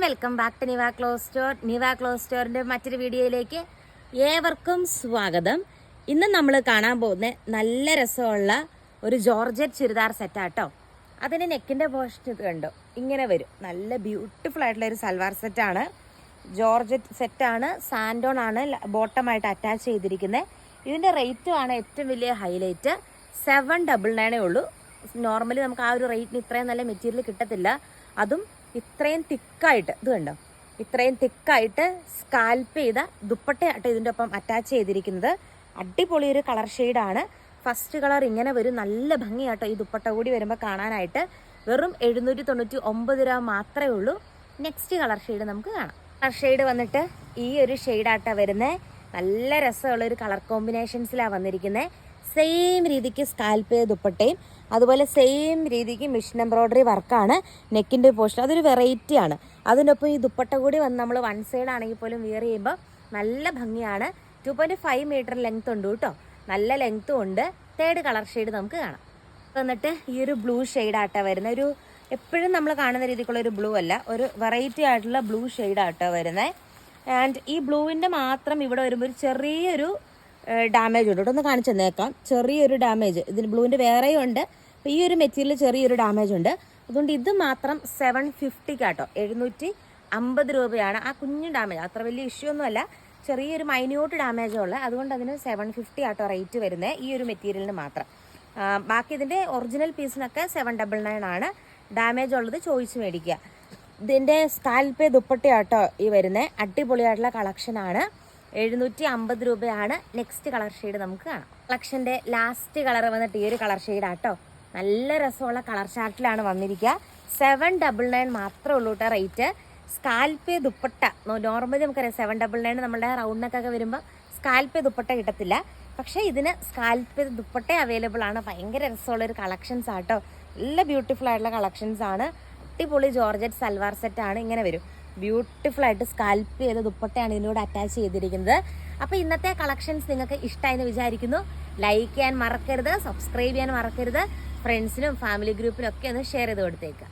Welcome back to Niva clothes store Niva clothes സ്റ്റോറിന്റെ മറ്റൊരു വീഡിയോയിലേക്ക് ഏവർക്കും സ്വാഗതം. ഇന്ന് നമ്മൾ കാണാൻ പോകുന്ന നല്ല രസമുള്ള ഒരു ജോർജറ്റ് ചുരിദാർ സെറ്റാട്ടോ അതിന് നെക്കിന്റെ പോഷൻ കണ്ടോ? ഇങ്ങനെ വരും. നല്ല ബ്യൂട്ടിഫുൾ ആയിട്ടുള്ള ഒരു സൽവാർ സെറ്റാണ് ജോർജറ്റ് സെറ്റാണ് സാൻഡോൺ ആണ്. ബോട്ടമായിട്ട് അറ്റാച്ച് ചെയ്തിരിക്കുന്നത് ഇതിന്റെ റേറ്റും ആണ് ഏറ്റവും വലിയ ഹൈലൈറ്റ് സെവൻ ഡബിൾ നയനേ ഉള്ളൂ. നോർമലി നമുക്ക് ആ ഒരു റേറ്റിന് ഇത്രയും നല്ല മെറ്റീരിയൽ കിട്ടത്തില്ല. അതും ഇത്രയും തിക്കായിട്ട് ഇത് കണ്ടോ? ഇത്രയും തിക്കായിട്ട് സ്കാൽപ്പ് ചെയ്ത ദുപ്പട്ടയാട്ടോ ഇതിന്റെ ഒപ്പം അറ്റാച്ച് ചെയ്തിരിക്കുന്നത്. അടിപൊളി ഒരു കളർ ഷെയ്ഡാണ് ഫസ്റ്റ് കളർ ഇങ്ങനെ വരും. നല്ല ഭംഗിയാട്ടോ ഈ ദുപ്പട്ട കൂടി വരുമ്പോൾ കാണാനായിട്ട്. വെറും എഴുന്നൂറ്റി തൊണ്ണൂറ്റി ഒമ്പത് രൂപ മാത്രമേ ഉള്ളൂ. നെക്സ്റ്റ് കളർ ഷെയ്ഡ് നമുക്ക് കാണാം. കളർ ഷെയ്ഡ് വന്നിട്ട് ഈ ഒരു ഷെയ്ഡാട്ടോ വരുന്നത് നല്ല രസമുള്ള ഒരു കളർ കോമ്പിനേഷൻസിലാണ് വന്നിരിക്കുന്നത് സെയിം രീതിക്ക് സ്കാൽപ്പ് ദുപ്പട്ടയും അതുപോലെ സെയിം രീതിക്ക് മിഷൻ എംബ്രോയ്ഡറി വർക്കാണ് നെക്കിന്റെ പോർഷൻ അതൊരു വെറൈറ്റി ആണ്. അതിനൊപ്പം ഈ ദുപ്പട്ട കൂടി വന്ന് നമ്മൾ വൺ സൈഡ് ആണെങ്കിൽ പോലും വിയർ ചെയ്യുമ്പോൾ നല്ല ഭംഗിയാണ്. Two point five metre length ഉണ്ട് കേട്ടോ. നല്ല ലെങ്ത്തും ഉണ്ട്. തേർഡ് കളർ ഷെയ്ഡ് നമുക്ക് കാണാം. വന്നിട്ട് ഈ ഒരു ബ്ലൂ ഷെയ്ഡാട്ടോ വരുന്ന ഒരു എപ്പോഴും നമ്മൾ കാണുന്ന രീതിക്കുള്ള ഒരു ബ്ലൂ അല്ല. ഒരു വെറൈറ്റി ആയിട്ടുള്ള ബ്ലൂ ഷെയ്ഡാട്ടോ വരുന്നത്. ആൻഡ് ഈ ബ്ലൂവിന്റെ മാത്രം ഇവിടെ വരുമ്പോൾ ഒരു ചെറിയൊരു ഡാമേജ് ഉണ്ട്. ഇവിടെ ഒന്ന് കാണിച്ചു തന്നേക്കാം. ചെറിയൊരു ഡാമേജ് ഇതിന് ബ്ലൂവിന്റെ വേറെയും ഉണ്ട്. അപ്പോൾ ഈ ഒരു മെറ്റീരിയൽ ചെറിയൊരു ഡാമേജ് ഉണ്ട്. അതുകൊണ്ട് ഇത് മാത്രം സെവൻ ഫിഫ്റ്റിക്ക് കേട്ടോ എഴുന്നൂറ്റി അമ്പത് രൂപയാണ്. ആ കുഞ്ഞു ഡാമേജ് അത്ര വലിയ ഇഷ്യൂ ഒന്നുമല്ല. ചെറിയൊരു മൈന്യൂട്ട് ഡാമേജ് ഉള്ളത് അതുകൊണ്ട് അതിന് സെവൻ ഫിഫ്റ്റി ആട്ടോ റേറ്റ് വരുന്നത് ഈ ഒരു മെറ്റീരിയലിന് മാത്രം. ബാക്കി ഇതിന്റെ ഒറിജിനൽ പീസിനൊക്കെ സെവൻ ഡബിൾ നയൻ ആണ്. ഡാമേജ് ഉള്ളത് ചോദിച്ച് മേടിക്കുക. ഇതിന്റെ സ്കാൽപ്പേ ദുപ്പട്ടയാട്ടോ ഈ വരുന്നത് അടിപൊളിയായിട്ടുള്ള കളക്ഷനാണ് എഴുന്നൂറ്റി അമ്പത് രൂപയാണ് നെക്സ്റ്റ് കളർ ഷെയ്ഡ് നമുക്ക് കാണാം. കളക്ഷന്റെ ലാസ്റ്റ് കളർ വന്നിട്ട് ഈ ഒരു കളർ ഷെയ്ഡാട്ടോ നല്ല രസമുള്ള കളർ ചാർട്ടിലാണ് വന്നിരിക്കുക സെവൻ ഡബിൾ നയൻ മാത്രമേ ഉള്ളൂ കേട്ടോ റേറ്റ്. സ്കാൽപ്പേ ദുപ്പട്ട. നോർമലി നമുക്കറിയാം സെവൻ ഡബിൾ നയൻ നമ്മുടെ റൗണ്ട് നെക്കൊക്കെ വരുമ്പോൾ സ്കാൽപ്പേ ദുപ്പട്ട കിട്ടത്തില്ല. പക്ഷേ ഇതിന് സ്കാൽപ്പേ ദുപ്പട്ട അവൈലബിൾ ആണ്. ഭയങ്കര രസമുള്ള ഒരു കളക്ഷൻസ് ആട്ടോ നല്ല ബ്യൂട്ടിഫുൾ ആയിട്ടുള്ള കളക്ഷൻസ് ആണ്. അടിപൊളി ജോർജറ്റ് സൽവാർ സെറ്റ് ആണ്. ഇങ്ങനെ വരും. ബ്യൂട്ടിഫുൾ ആയിട്ട് സ്കാൽപ്പ് ചെയ്ത ദുപ്പട്ടയാണ് ഇതിനോട് അറ്റാച്ച് ചെയ്തിരിക്കുന്നത്. അപ്പോൾ ഇന്നത്തെ കളക്ഷൻസ് നിങ്ങൾക്ക് ഇഷ്ടമായെന്ന് വിചാരിക്കുന്നു. ലൈക്ക് ചെയ്യാൻ മറക്കരുത് സബ്സ്ക്രൈബ് ചെയ്യാൻ മറക്കരുത്. ഫ്രണ്ട്സിനും ഫാമിലി ഗ്രൂപ്പിനും ഒക്കെ ഒന്ന് ഷെയർ ചെയ്ത് കൊടുത്തേക്കുക